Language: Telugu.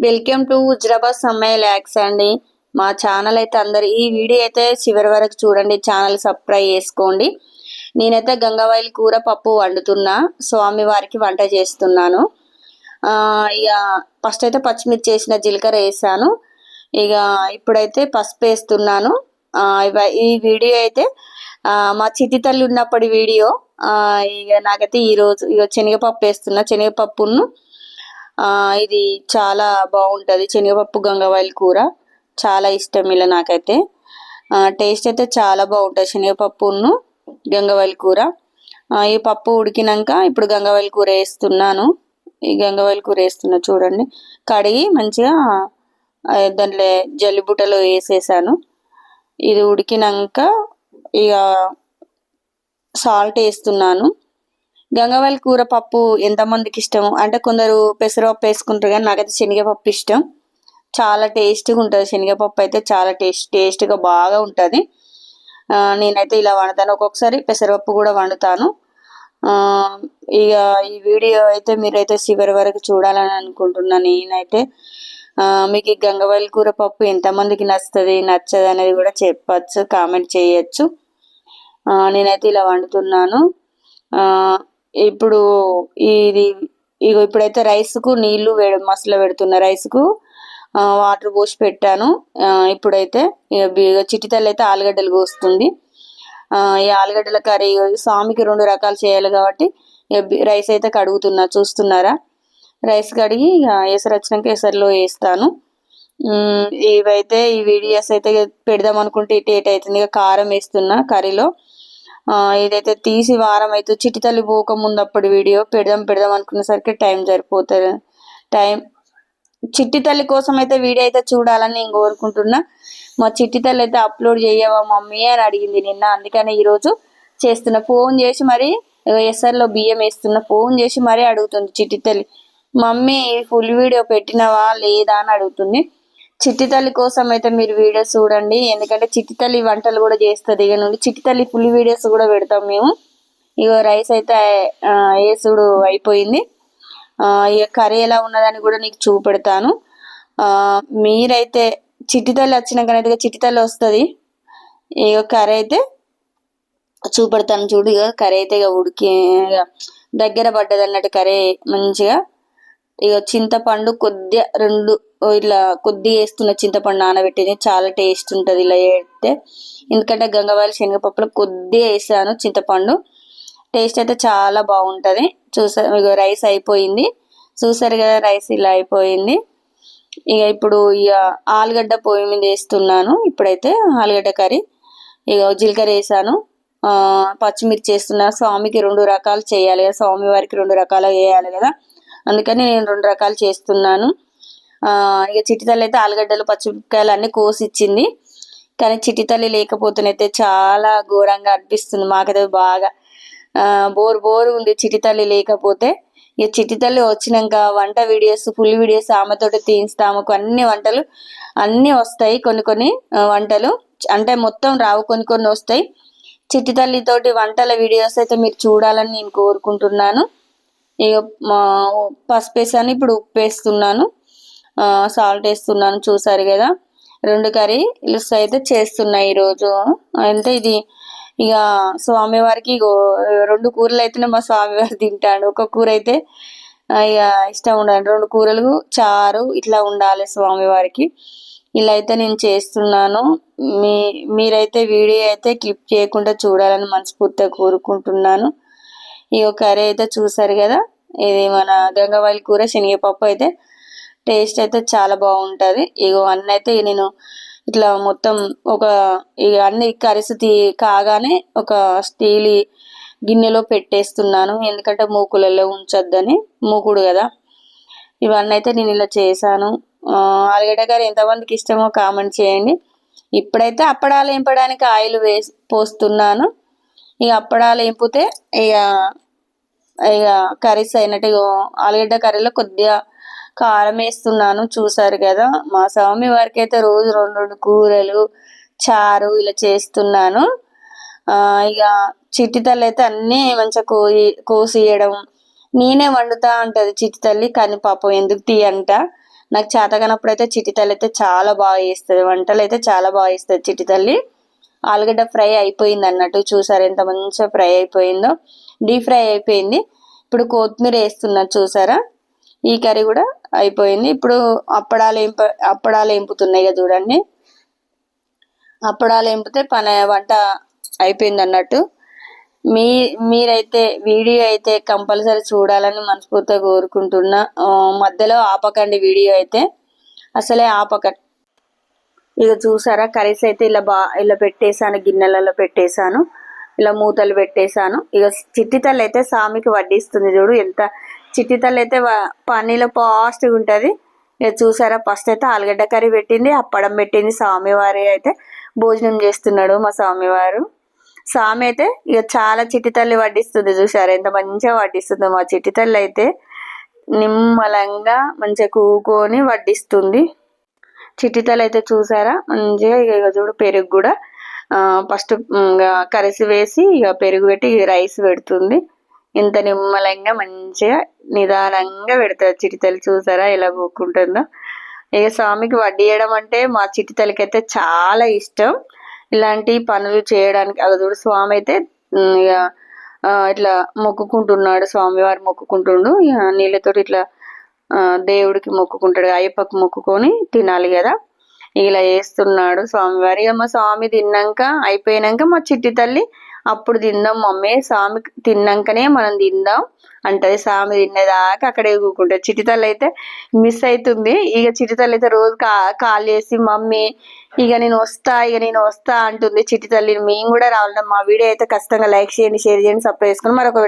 వెల్కమ్ టు హుజరాబాద్ సమ్మయ్య ల్యాక్స్ అండి. మా ఛానల్ అయితే అందరు ఈ వీడియో అయితే చివరి వరకు చూడండి ఛానల్ సబ్స్క్రైబ్ చేసుకోండి. నేనైతే గంగావాయిల్ కూర పప్పు వండుతున్నా స్వామి వారికి వంట చేస్తున్నాను. ఇక ఫస్ట్ అయితే పచ్చిమిర్చి వేసిన జీలకర్ర వేసాను. ఇక ఇప్పుడైతే పసుపు వేస్తున్నాను. ఇవ- ఈ వీడియో అయితే మా చిట్టి తల్లి ఉన్నప్పటి వీడియో. ఇక నాకైతే ఈరోజు ఇక శనగపప్పు వేస్తున్నా శనగపప్పును ఇది చాలా బాగుంటుంది. శనగపప్పు గంగవాయిల కూర చాలా ఇష్టం ఇలా నాకైతే. టేస్ట్ అయితే చాలా బాగుంటుంది. శనగపప్పును గంగవాయిల కూర. ఈ పప్పు ఉడికినాక ఇప్పుడు గంగవాయిల కూర వేస్తున్నాను. ఈ గంగవాయిల కూర వేస్తున్నా చూడండి. కడిగి మంచిగా దాంట్లో జల్లిబుట్టలో వేసేసాను. ఇది ఉడికినాక ఇక సాల్ట్ వేస్తున్నాను. గంగవల్లి కూర పప్పు ఎంతమందికి ఇష్టము? అంటే కొందరు పెసరపప్పు వేసుకుంటారు కానీ నాకైతే శనగపప్పు ఇష్టం. చాలా టేస్టీగా ఉంటుంది. శనగపప్పు అయితే చాలా టేస్ట్ టేస్ట్గా బాగా ఉంటుంది. నేనైతే ఇలా వండుతాను. ఒక్కొక్కసారి పెసరపప్పు కూడా వండుతాను. ఇక ఈ వీడియో అయితే మీరైతే చివరి వరకు చూడాలని అనుకుంటున్నాను నేనైతే. మీకు ఈ గంగవల్లి కూర పప్పు ఎంతమందికి నచ్చుతుంది నచ్చదు అనేది కూడా చెప్పచ్చు కామెంట్ చేయొచ్చు. నేనైతే ఇలా వండుతున్నాను. ఇప్పుడు ఇది ఇగో ఇప్పుడైతే రైస్కు నీళ్ళు వేడి మసలు పెడుతున్నా రైస్కు వాటర్ పోసి పెట్టాను. ఇప్పుడైతే ఇక అయితే ఆలుగడ్డలు కోస్తుంది. ఈ ఆలుగడ్డల కర్రీ స్వామికి రెండు రకాలు చేయాలి కాబట్టి ఇక రైస్ అయితే కడుగుతున్నా. చూస్తున్నారా? రైస్ కడిగి ఇక ఎసరు వచ్చినాక ఎసరులో వేస్తాను. ఇవైతే ఈ వీడియోస్ అయితే పెడదాం అనుకుంటే ఇటు ఇటు అవుతుంది. ఇక కారం వేస్తున్నా కర్రీలో. ఏదైతే ఇదైతే తీసి వారం అయితే చిట్టి తల్లి పోక ముందు అప్పుడు వీడియో పెడదాం పెడదాం అనుకునేసరికి టైం సరిపోతుంది. టైం చిట్టి తల్లి కోసం అయితే వీడియో అయితే చూడాలని నేను కోరుకుంటున్నా. మా చిట్టి తల్లి అయితే అప్లోడ్ చేయవా మమ్మీ అని అడిగింది నిన్న. అందుకనే ఈరోజు చేస్తున్నా. ఫోన్ చేసి మరి ఎస్ఆర్లో బియ్యం వేస్తున్నా. ఫోన్ చేసి మరీ అడుగుతుంది చిట్టి తల్లి. మమ్మీ ఫుల్ వీడియో పెట్టినవా లేదా అని అడుగుతుంది. చిట్టి తల్లి కోసం అయితే మీరు వీడియోస్ చూడండి. ఎందుకంటే చిట్టి తల్లి వంటలు కూడా చేస్తుంది. ఇక నుండి చిట్టి తల్లి ఫుల్ వీడియోస్ కూడా పెడతాం మేము. ఇక రైస్ అయితే వేసుడు అయిపోయింది. ఇక కర్రీ ఎలా ఉన్నదని కూడా నీకు చూపెడతాను. మీరైతే చిట్టి తల్లి వచ్చినాకనైతే ఇక చిట్టి తల్లి వస్తుంది. ఇక కర్రీ అయితే చూపెడతాను చూడు. ఇక కర్రీ అయితే ఇక ఉడికి ఇక దగ్గర పడ్డది అన్నట్టు కర్రీ మంచిగా. ఇక చింతపండు కొద్దిగా రెండు ఇట్లా కొద్ది వేస్తున్న చింతపండు నానబెట్టింది. చాలా టేస్ట్ ఉంటుంది ఇలా వేస్తే. ఎందుకంటే గంగవాయల శనగపప్పులో కొద్ది వేసాను చింతపండు. టేస్ట్ అయితే చాలా బాగుంటుంది. చూసా రైస్ అయిపోయింది. చూసారు కదా రైస్ ఇలా అయిపోయింది. ఇక ఇప్పుడు ఇక ఆలుగడ్డ పొయ్యి మీద వేస్తున్నాను. ఇప్పుడైతే ఆలుగడ్డ కర్రీ. ఇక జీలకర్ర వేసాను. పచ్చిమిర్చి వేస్తున్నా. స్వామికి రెండు రకాలు చేయాలి కదా. స్వామి వారికి రెండు రకాలు వేయాలి కదా. అందుకని నేను రెండు రకాలు చేస్తున్నాను. ఇక చిట్టితల్లి అయితే ఆలుగడ్డలు పచ్చిమిరపకాయలు అన్ని కోసి ఇచ్చింది కానీ చిట్టి తల్లి లేకపోతేనైతే చాలా ఘోరంగా అనిపిస్తుంది మాకైతే బాగా. బోర్ బోర్ ఉంది చిటితల్లి లేకపోతే. ఇక చిట్టి తల్లి వచ్చినాక వంట వీడియోస్ ఫుల్ వీడియోస్ ఆమెతోటి తీయిస్తాము. ఆమెకు అన్ని వంటలు అన్నీ వస్తాయి కొన్ని కొన్ని వంటలు. అంటే మొత్తం రావు కొన్ని కొన్ని వస్తాయి. చిట్టి తల్లితోటి వంటల వీడియోస్ అయితే మీరు చూడాలని నేను కోరుకుంటున్నాను. ఇక మా పసుపు వేసాను ఇప్పుడు ఉప్పు వేస్తున్నాను సాల్ట్ వేస్తున్నాను చూసారు కదా? రెండు కర్రీ లుస్ అయితే చేస్తున్నా ఈరోజు. అంటే ఇది ఇక స్వామివారికి ఇగో రెండు కూరలు అయితేనే మా స్వామివారు తింటాడు. ఒక కూర అయితే ఇక ఇష్టం ఉండాలి రెండు కూరలు చారు ఇట్లా ఉండాలి స్వామివారికి. ఇలా అయితే నేను చేస్తున్నాను. మీ మీరైతే వీడియో అయితే క్లిప్ చేయకుండా చూడాలని మనస్ఫూర్తిగా కోరుకుంటున్నాను. ఈ కర్రీ అయితే చూసారు కదా? ఇది మన గంగవాయిల కూర శనగపప్పు అయితే టేస్ట్ అయితే చాలా బాగుంటుంది. ఇగో అన్నీ అయితే నేను ఇట్లా మొత్తం ఒక ఇక అన్ని కరిసి తీ కాగానే ఒక స్టీల్ గిన్నెలో పెట్టేస్తున్నాను. ఎందుకంటే మూకులలో ఉంచొద్దని మూకుడు కదా. ఇవన్నీ అయితే నేను ఇలా చేశాను. ఆలుగడ్డ కర్రీ ఎంతమందికి ఇష్టమో కామెంట్ చేయండి. ఇప్పుడైతే అప్పడాలు వేపడానికి ఆయిల్ వేసి పోస్తున్నాను. ఇక అప్పడాలు ఏంపితే ఇక ఇక కర్రీస్ అయినట్టు ఇగో ఆలుగడ్డ కర్రీలో కొద్దిగా కారం వేస్తున్నాను చూసారు కదా? మా స్వామి వారికి అయితే రోజు రెండు రెండు కూరలు చారు ఇలా చేస్తున్నాను. ఇక చిట్టి తల్లి అయితే అన్నీ మంచిగా కోయి కోసి నేనే వండుతా అంటది చిట్టి తల్లి కానీ పాపం ఎందుకు తీయంట? నాకు చేతగానప్పుడు అయితే చిట్టి తల్లి అయితే చాలా బాగా చేస్తుంది వంటలు అయితే చాలా బాగా చేస్తుంది చిట్టి తల్లి. ఆలుగడ్డ ఫ్రై అయిపోయింది అన్నట్టు చూసారు ఎంత మంచిగా ఫ్రై అయిపోయిందో. డీప్ ఫ్రై అయిపోయింది. ఇప్పుడు కొత్తిమీర వేస్తున్నారు చూసారా? ఈ కర్రీ కూడా అయిపోయింది. ఇప్పుడు అప్పడాలు ఎంప అప్పడాలు ఎంపుతున్నాయి కదా చూడండి. అప్పడాలు ఎంపితే పని వంట అయిపోయింది అన్నట్టు. మీ మీరైతే వీడియో అయితే కంపల్సరీ చూడాలని మనస్ఫూర్తిగా కోరుకుంటున్నా. మధ్యలో ఆపకండి వీడియో అయితే. అసలే ఆపకండి ఇక చూసారా? కర్రీస్ అయితే ఇలా బా ఇలా పెట్టేశాను గిన్నెలలో పెట్టేశాను. ఇలా మూతలు పెట్టేశాను. ఇక చిట్టితల్లి అయితే సామికి వడ్డిస్తుంది చూడు. ఎంత చిట్టి తల్లి అయితే పన్నీలో ఫాస్ట్గా ఉంటుంది. ఇక చూసారా ఫస్ట్ అయితే ఆలుగడ్డ కర్రీ పెట్టింది అప్పడం పెట్టింది స్వామివారి అయితే. భోజనం చేస్తున్నాడు మా స్వామివారు. స్వామి అయితే ఇక చాలా చిట్టితల్లి వడ్డిస్తుంది చూసారా ఎంత మంచిగా వడ్డిస్తుందో మా చిట్టితల్లి అయితే నిమ్మలంగా మంచిగా కూకొని వడ్డిస్తుంది. చిట్టితల్లి అయితే చూసారా మంచిగా ఇక ఇక చూడు పెరుగు కూడా ఫస్ట్ కరిసి వేసి ఇక పెరుగు పెట్టి రైస్ పెడుతుంది. ఇంత నిమ్మలంగా మంచిగా నిదానంగా పెడతారు చిటితలు చూసారా ఎలా కూకుంటుందో ఇక స్వామికి వడ్డీయడం అంటే మా చిటితలకి అయితే చాలా ఇష్టం. ఇలాంటి పనులు చేయడానికి అది స్వామి అయితే ఇక ఇట్లా మొక్కుకుంటున్నాడు స్వామివారు మొక్కుకుంటుండు. ఇక నీళ్ళతోటి ఇట్లా దేవుడికి మొక్కుకుంటాడు అయ్యప్పకు మొక్కుకొని తినాలి కదా. ఇలా చేస్తున్నాడు స్వామివారి. ఇక మా స్వామి తిన్నాక అయిపోయినాక మా చిట్టి తల్లి అప్పుడు తిందాం మమ్మీ. స్వామి తిన్నాకనే మనం తిందాం అంటది. స్వామి తినేదాకా అక్కడే కూకుంటుంది చిటితల్లు అయితే మిస్ అవుతుంది ఇక చిటితల్లు అయితే రోజు కా కాల్ చేసి మమ్మీ ఇక నేను వస్తా ఇక నేను వస్తా అంటుంది చిటితల్లిని తల్లి. మేము కూడా రావాలి మా వీడియో అయితే ఖచ్చితంగా లైక్ చేయండి షేర్ చేయండి సబ్స్క్రైబ్ చేసుకొని మరొక